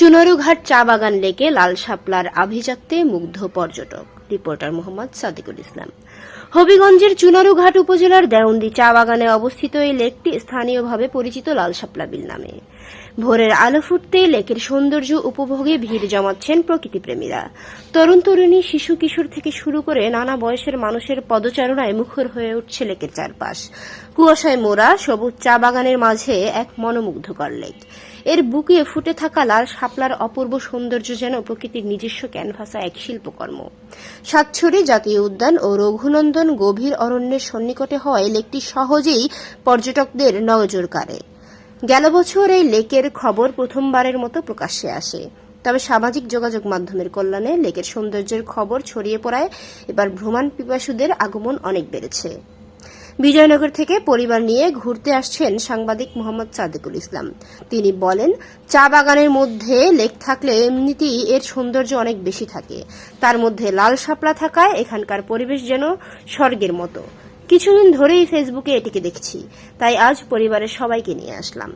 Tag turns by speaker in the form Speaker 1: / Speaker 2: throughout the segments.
Speaker 1: চুনারুঘাট চা বাগান লেকে লাল শাপলার আভিজাত্যে মুগ্ধ পর্যটক। রিপোর্টার মোহাম্মদ সাদিকুল ইসলাম। হবিগঞ্জের চুনারুঘাট উপজেলার দেওন্দি চা বাগানে অবস্থিত এই লেকটি স্থানীয়ভাবে পরিচিত লাল শাপলা বিল নামে। ভোরের আলো ফুটতে লেকের সৌন্দর্য উপভোগে ভিড় জমাচ্ছেন প্রকৃতিপ্রেমীরা। তরুণ তরুণী, শিশু কিশোর থেকে শুরু করে নানা বয়সের মানুষের পদচারণায় মুখর হয়ে উঠছে লেকের চারপাশ। কুয়াশায় মোড়া সবুজ চা বাগানের মাঝে এক মনোমুগ্ধকর লেক। এর বুকে ফুটে থাকা লাল শাপলার অপূর্ব সৌন্দর্য যেন প্রকৃতির নিজস্ব ক্যানভাসা এক শিল্পকর্ম। সাতছড়ি জাতীয় উদ্যান ও রঘুনন্দন গভীর অরণ্যের সন্নিকটে হওয়ায় লেকটি সহজেই পর্যটকদের নজর কাড়ে গেল বছর এই লেকের খবর প্রথমবারের মতো প্রকাশ্যে আসে। তবে সামাজিক যোগাযোগ মাধ্যমের কল্যাণে লেকের সৌন্দর্যের খবর ছড়িয়ে পড়ায় এবার ভ্রমণ পিপাসুদের আগমন অনেক বেড়েছে। বিজয়নগর থেকে পরিবার নিয়ে ঘুরতে আসছেন সাংবাদিক মোহাম্মদ সাদেকুল ইসলাম। তিনি বলেন, চা বাগানের মধ্যে লেক থাকলে এমনিতেই এর সৌন্দর্য অনেক বেশি থাকে। তার মধ্যে লাল শাপলা থাকায় এখানকার পরিবেশ যেন স্বর্গের মতো। কিছুদিন ধরেই ফেসবুকে এটিকে দেখছি। তাই আজ পরিবারের সবাইকে নিয়ে আসলাম।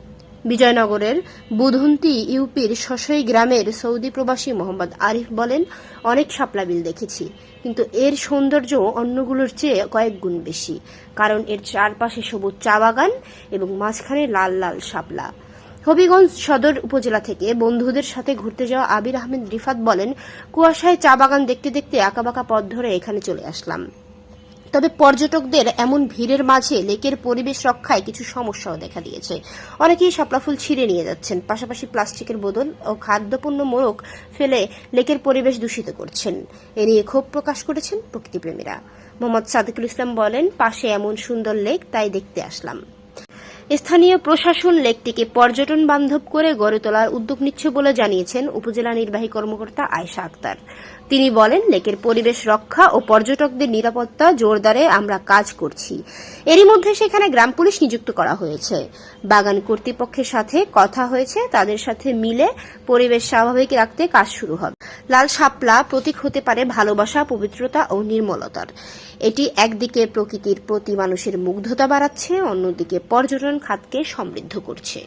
Speaker 1: বিজয়নগরের বুধন্তি ইউপির শশই গ্রামের সৌদি প্রবাসী মোহাম্মদ আরিফ বলেন, অনেক শাপলা বিল দেখেছি, কিন্তু এর সৌন্দর্য অন্যগুলোর চেয়ে কয়েক গুণ বেশি, কারণ এর চারপাশে সবুজ চা বাগান এবং মাঝখানে লাল লাল শাপলা। হবিগঞ্জ সদর উপজেলা থেকে বন্ধুদের সাথে ঘুরতে যাওয়া আবির আহমেদ রিফাত বলেন, কুয়াশায় চা বাগান দেখতে দেখতে আঁকাবাঁকা পথ ধরে এখানে চলে আসলাম। তবে পর্যটকদের এমন ভিড়ের মাঝে লেকের পরিবেশ রক্ষায় কিছু সমস্যাও দেখা দিয়েছে। অনেকেই শাপলাফুল ছিঁড়ে নিয়ে যাচ্ছেন। পাশাপাশি প্লাস্টিকের বোতল ও খাদ্যপণ্য মোড়ক ফেলে লেকের পরিবেশ দূষিত করছেন। এ নিয়ে ক্ষোভ প্রকাশ করেছেন প্রকৃতিপ্রেমীরা। মোহাম্মদ সাদিকুল ইসলাম বলেন, পাশে এমন সুন্দর লেক, তাই দেখতে আসলাম। স্থানীয় প্রশাসন লেকটিকে পর্যটন বান্ধব করে গড়ে তোলার উদ্যোগ নিচ্ছে বলে জানিয়েছেন উপজেলা নির্বাহী কর্মকর্তা আয়শা আক্তার। তিনি বলেন, লেকের পরিবেশ রক্ষা ও পর্যটকদের নিরাপত্তা জোরদারে আমরা কাজ করছি। এরই মধ্যে সেখানে গ্রাম পুলিশ নিযুক্ত করা হয়েছে। বাগান কর্তৃপক্ষের সাথে কথা হয়েছে, তাদের সাথে মিলে পরিবেশ স্বাভাবিক রাখতে কাজ শুরু হবে। লাল শাপলা প্রতীক হতে পারে ভালোবাসা, পবিত্রতা ও নির্মলতার। এটি একদিকে প্রকৃতির প্রতি মানুষের মুগ্ধতা বাড়াচ্ছে, অন্যদিকে পর্যটন খাতকে সমৃদ্ধ করছে।